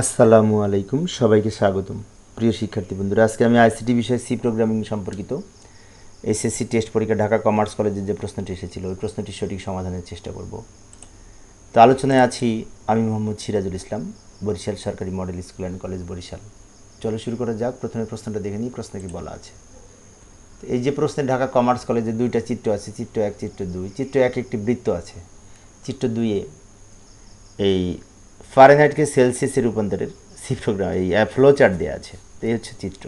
আসসালামু আলাইকুম, সবাইকে স্বাগতম। প্রিয় শিক্ষার্থী বন্ধুরা, আজকে আমি আইসিটি বিষয়ে সি প্রোগ্রামিং সম্পর্কিত এসএসসি টেস্ট পরীক্ষা, ঢাকা কমার্স কলেজের যে প্রশ্নটি এসেছিল, ওই প্রশ্নটির সঠিক সমাধানের চেষ্টা করব। তো আলোচনায় আছি আমি মোহাম্মদ সিরাজুল ইসলাম, বরিশাল সরকারি model school and college Barishal. চলো শুরু করা যাক, প্রথমে প্রশ্নটা দেখে নিই, প্রশ্নে কি বলা আছে। এই যে প্রশ্নে ঢাকা কমার্স কলেজে দুইটা চিত্র আছে, চিত্র এক, চিত্র দুই। চিত্র এক একটি বৃত্ত আছে, চিত্র দুইয়ে এই ফারেনহাইটকে সেলসিয়াসে রূপান্তরের সি প্রোগ্রাম এই ফ্লো চার্ট দেওয়া আছে। তো এই হচ্ছে চিত্র।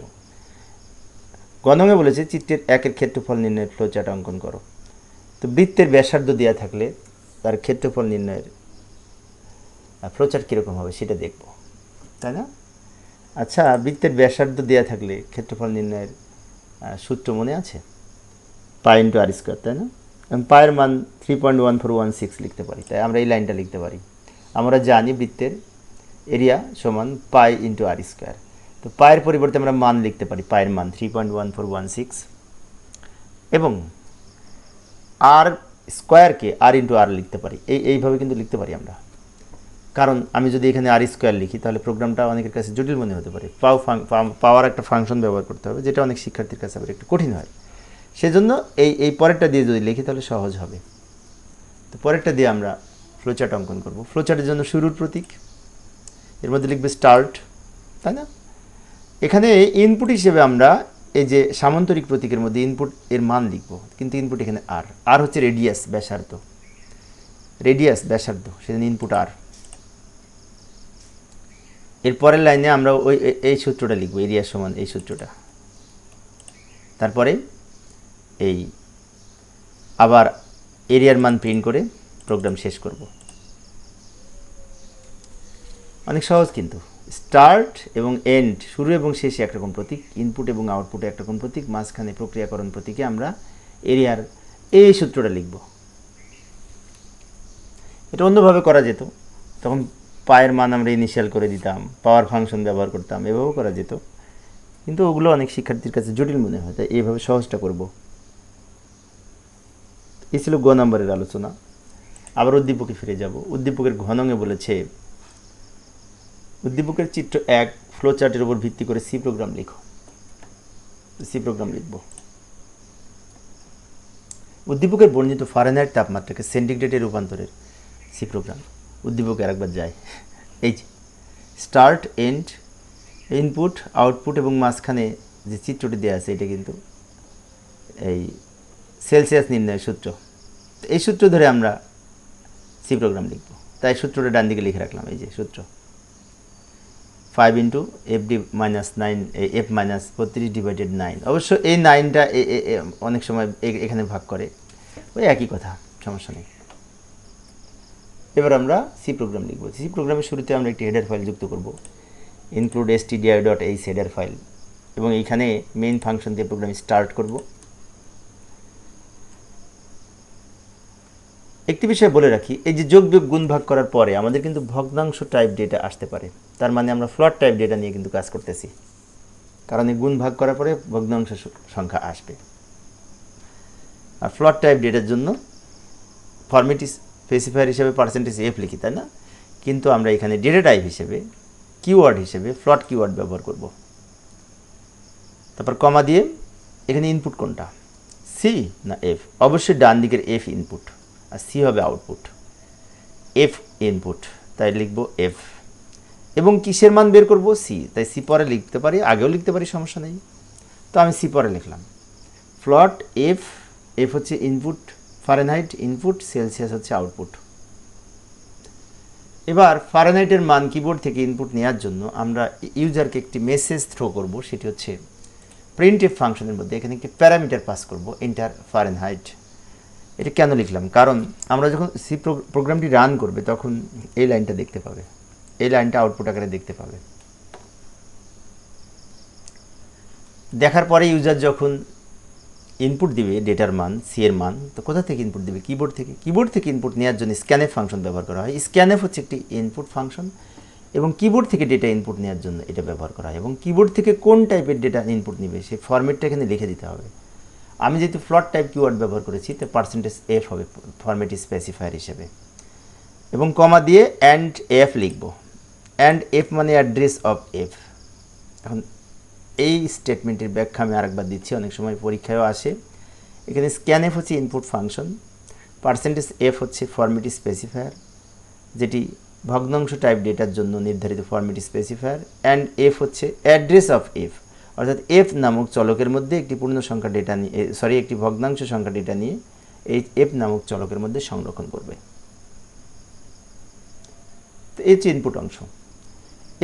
গণঙে বলেছে চিত্রের একের ক্ষেত্রফল নির্ণয়ের ফ্লো চার্ট অঙ্কন করো। তো বৃত্তের ব্যাসার্ধ দেওয়া থাকলে তার ক্ষেত্রফল নির্ণয়ের ফ্লো চার্ট কীরকম হবে সেটা দেখব। তাই না? আচ্ছা বৃত্তের ব্যাসার্ধ দেওয়া থাকলে ক্ষেত্রফল নির্ণয়ের সূত্র মনে আছে? পাই ইন্টু আর স্কোয়ার তাই না? পায়ের মান three point one four one six লিখতে পারি। তাই আমরা এই লাইনটা লিখতে পারি। আমরা জানি বৃত্তের এরিয়া সমান পাই ইন্টু আর স্কোয়ার তো পায়ের পরিবর্তে আমরা মান লিখতে পারি, পায়ের মান three point one four one six এবং আর স্কোয়ারকে আর ইন্টু আর লিখতে পারি, এই, এইভাবে কিন্তু লিখতে পারি আমরা। কারণ আমি যদি এখানে আর স্কোয়ার লিখি, তাহলে প্রোগ্রামটা অনেকের কাছে জটিল মনে হতে পারে। পাও পাওয়ার একটা ফাংশন ব্যবহার করতে হবে, যেটা অনেক শিক্ষার্থীর কাছে আবার একটু কঠিন হয়। সেজন্য এই এই পরেরটা দিয়ে যদি লিখি, তাহলে সহজ হবে। তো পরেরটা দিয়ে আমরা ফ্লোচার্ট অঙ্কন করব। ফ্লোচার্টের জন্য শুরুর প্রতীক, এর মধ্যে লিখবে স্টার্ট তাই না? এখানে ইনপুট হিসেবে আমরা এই যে সামান্তরিক প্রতীকের মধ্যে ইনপুট এর মান লিখব, কিন্তু ইনপুট এখানে আর আর হচ্ছে রেডিয়াস ব্যাসার্ধ। রেডিয়াস ব্যাসার্ধ, সেজন্য ইনপুট আর এর পরের লাইনে আমরা ওই এই সূত্রটা লিখব এরিয়া সমান এই সূত্রটা। তারপরে এই, আবার এরিয়ার মান প্রিন্ট করে প্রোগ্রাম শেষ করব। অনেক সহজ কিন্তু। স্টার্ট এবং এন্ড শুরু এবং শেষে একরকম প্রতীক ইনপুট এবং আউটপুটে একরকম প্রতীক, মাঝখানে প্রক্রিয়াকরণ প্রতীকে আমরা এরিয়ার এই সূত্রটা লিখব। এটা অন্যভাবে করা যেত। তখন পায়ের মান আমরা ইনিশিয়াল করে দিতাম পাওয়ার ফাংশন ব্যবহার করতাম, এভাবেও করা যেত। কিন্তু ওগুলো অনেক শিক্ষার্থীর কাছে জটিল মনে হয়, তাই এইভাবে সহজটা করব। এই ছিল গ নম্বরের আলোচনা। আবার উদ্দীপকে ফিরে যাব। উদ্দীপকের ঘনঙে বলেছে, উদ্দীপকের চিত্র এক ফ্লো চার্টের উপর ভিত্তি করে সি প্রোগ্রাম লিখো। সি প্রোগ্রাম লিখব। উদ্দীপকের বর্ণিত ফারেনহাইট তাপমাত্রাকে সেন্টিগ্রেডে রূপান্তরের সি প্রোগ্রাম উদ্দীপকে আরেকবার যায়। এই যে স্টার্ট এন্ড ইনপুট আউটপুট এবং মাঝখানে যে চিত্রটি দেওয়া আছে, এটা কিন্তু এই সেলসিয়াস নির্ণয়ের সূত্র। এই সূত্র ধরে আমরা সি প্রোগ্রাম লিখব। তাই সূত্রটা ডান দিকে লিখে রাখলাম, এই যে সূত্র। Five into F D minus nine F minus বত্রিশ ডিভাইডেড নাইন অবশ্য এই নাইনটা অনেক সময় এখানে ভাগ করে। ওই একই কথা, সমস্যা নেই। এবার আমরা সি প্রোগ্রাম লিখব। সি প্রোগ্রামের শুরুতে আমরা একটি হেডার ফাইল যুক্ত করব। Include S T D I dot H header file এবং এইখানে মেইন ফাংশন দিয়ে প্রোগ্রাম স্টার্ট করব। একটি বিষয় বলে রাখি, এই যে যোগ বিয়োগ গুণ ভাগ করার পরে আমাদের কিন্তু ভগ্নাংশ টাইপ ডেটা আসতে পারে। তার মানে আমরা ফ্লট টাইপ ডেটা নিয়ে কিন্তু কাজ করতেছি। কারণ এই গুণ ভাগ করার পরে ভগ্নাংশ সংখ্যা আসবে। আর ফ্লট টাইপ ডেটার জন্য ফরমেট স্পেসিফায়ার হিসেবে পার্সেন্টেজ এফ লিখি, তাই না? কিন্তু আমরা এখানে ডেটা টাইপ হিসেবে কিওয়ার্ড হিসেবে ফ্লট কিওয়ার্ড ব্যবহার করব। তারপর কমা দিয়ে এখানে ইনপুট কোনটা? সি না এফ অবশ্যই ডান দিকের এফ ইনপুট আর সি হবে আউটপুট এফ ইনপুট তাই লিখব এফ এবং কিসের মান বের করব? সি তাই সি পরে লিখতে পারি, আগেও লিখতে পারি, সমস্যা নেই। তো আমি সি পরে লিখলাম। ফ্লট এফ এফ হচ্ছে ইনপুট ফারেনহাইট ইনপুট সেলসিয়াস হচ্ছে আউটপুট এবার ফারেনহাইটের মান কিবোর্ড থেকে ইনপুট নেওয়ার জন্য আমরা ইউজারকে একটি মেসেজ থ্রো করব, সেটি হচ্ছে প্রিন্ট এফ ফাংশনের মধ্যে। এখানে একটি প্যারামিটার পাস করব এন্টার ফারেনহাইট এটা কেন লিখলাম? কারণ আমরা যখন সি প্রোগ্রামটি রান করবে, তখন এই লাইনটা দেখতে পাবে। এই লাইনটা আউটপুট আকারে দেখতে পাবে। দেখার পরে ইউজার যখন ইনপুট দিবে ডেটার মান সি এর মান, তো কোথা থেকে ইনপুট দিবে? কিবোর্ড থেকে। কিবোর্ড থেকে ইনপুট নেওয়ার জন্য স্ক্যানএফ ফাংশন ব্যবহার করা হয়। স্ক্যানএফ হচ্ছে একটি ইনপুট ফাংশন এবং কিবোর্ড থেকে ডেটা ইনপুট নেওয়ার জন্য এটা ব্যবহার করা হয় এবং কিবোর্ড থেকে কোন টাইপের ডেটা ইনপুট নেবে সেই ফরম্যাটটা এখানে লিখে দিতে হবে। আমি যেহেতু ফ্লট টাইপ কিওয়ার্ড ব্যবহার করেছি, তো পার্সেন্টেজ এফ হবে ফরম্যাট স্পেসিফায়ার হিসেবে। এবং কমা দিয়ে অ্যান্ড এফ লিখব। অ্যান্ড এফ মানে অ্যাড্রেস অফ এফ এখন এই স্টেটমেন্টের ব্যাখ্যা আমি আরেকবার দিচ্ছি, অনেক সময় পরীক্ষায়ও আসে। এখানে স্ক্যান এফ হচ্ছে ইনপুট ফাংশন পার্সেন্টেজ এফ হচ্ছে ফর্মেটি স্পেসিফায়ার যেটি ভগ্নাংশ টাইপ ডেটার জন্য নির্ধারিত ফর্মেটি স্পেসিফায়ার অ্যান্ড এফ হচ্ছে অ্যাড্রেস অফ এফ অর্থাৎ এফ নামক চলকের মধ্যে একটি পূর্ণ সংখ্যা ডেটা নিয়ে সরি একটি ভগ্নাংশ সংখ্যা ডেটা নিয়ে এই এফ নামক চলকের মধ্যে সংরক্ষণ করবে। এই হচ্ছে ইনপুট অংশ।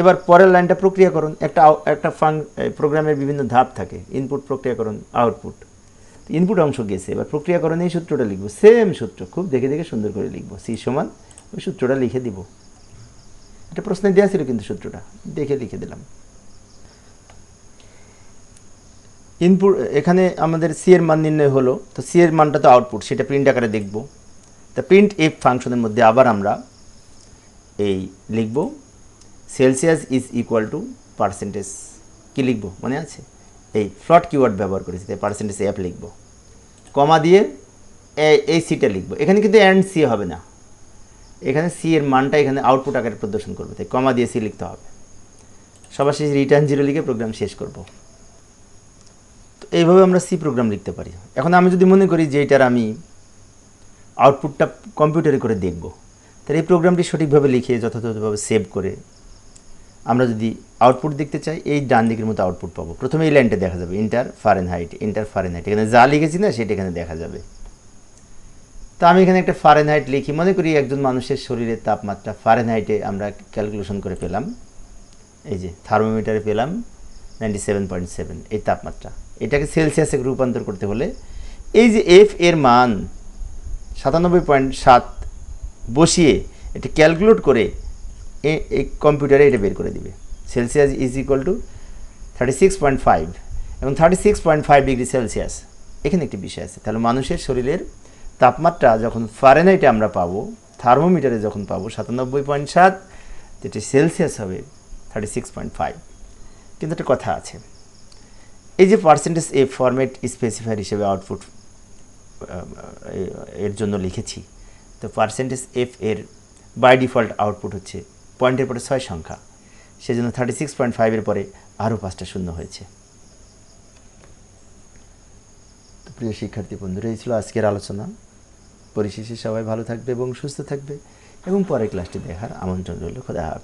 এবার পরের লাইনটা প্রক্রিয়াকরণ। একটা একটা ফাং প্রোগ্রামের বিভিন্ন ধাপ থাকে ইনপুট প্রক্রিয়াকরণ আউটপুট ইনপুট অংশ গেছে। এবার প্রক্রিয়াকরণে এই সূত্রটা লিখব। সেম সূত্র, খুব দেখে দেখে সুন্দর করে লিখব। সি সমান, ওই সূত্রটা লিখে দিব। এটা প্রশ্নে দেওয়া ছিল কিন্তু সূত্রটা, দেখে লিখে দিলাম। ইনপুট এখানে আমাদের সি এর মান নির্ণয় হলো, তো সি এর মানটা তো আউটপুট সেটা প্রিন্ট আকারে দেখব। তা প্রিন্ট এফ ফাংশনের মধ্যে আবার আমরা এই লিখব Celsius is equal to percentage কী লিখব? মনে আছে? এই ফ্লট কিওয়ার্ড ব্যবহার করেছি, তাই পার্সেন্টেজ অ্যাপ লিখব। কমা দিয়ে এই সিটা লিখব। এখানে কিন্তু অ্যান্ড সি হবে না। এখানে সি এর মানটা এখানে আউটপুট আকারে প্রদর্শন করবে, তাই কমা দিয়ে সি লিখতে হবে। সবার শেষে রিটার্ন জিরো লিখে প্রোগ্রাম শেষ করব। এইভাবে আমরা সি প্রোগ্রাম লিখতে পারি। এখন আমি যদি মনে করি যে এটার আমি আউটপুটটা কম্পিউটারে করে দেখব, তাহলে এই প্রোগ্রামটি সঠিকভাবে লিখে যথাযথভাবে সেভ করে আমরা যদি আউটপুট দেখতে চাই, এই ডান দিকের মতো আউটপুট পাবো। প্রথমে এই লাইনটা দেখা যাবে inter Fahrenheit inter Fahrenheit এখানে যা লিখেছি না, সেটা এখানে দেখা যাবে। তো আমি এখানে একটা ফারেন হাইট লিখি। মনে করি একজন মানুষের শরীরের তাপমাত্রা ফারেন হাইটে আমরা ক্যালকুলেশন করে পেলাম। এই যে থার্মোমিটারে পেলাম নাইনটি সেভেন পয়েন্ট সেভেন এই তাপমাত্রা। এটাকে সেলসিয়াসে রূপান্তর করতে হলে, এই যে এফ এর মান সাতানব্বই পয়েন্ট সাত বসিয়ে এটা ক্যালকুলেট করে এ- এই কম্পিউটারে এটা বের করে দিবে। Celsius is equal to thirty six point five এবং thirty six point five degree Celsius. এখানে একটি বিষয় আছে, তাহলে মানুষের শরীরের তাপমাত্রা যখন ফারেনহাইটে আমরা পাবো থার্মোমিটারে যখন পাবো, সাতানব্বই পয়েন্ট সাত, যেটি সেলসিয়াস হবে, থার্টি সিক্স পয়েন্ট ফাইভ। কিন্তু একটা কথা আছে এই যে পার্সেন্টেজ এ ফরম্যাট স্পেসিফায়ার হিসেবে আউটপুট এর জন্য লিখেছি, তো পার্সেন্টেজ এফ এর বাই ডিফল্ট আউটপুট হচ্ছে পয়েন্টের পরে ছয় সংখ্যা, সেজন্য থার্টি সিক্স পয়েন্ট ফাইভের পরে আরও পাঁচটা শূন্য হয়েছে। তো প্রিয় শিক্ষার্থী বন্ধুরা, এই ছিল আজকের আলোচনা। পরিশেষে সবাই ভালো থাকবে এবং সুস্থ থাকবে এবং পরের ক্লাসটি দেখার আমন্ত্রণ রইল। খোদা হাফেজ।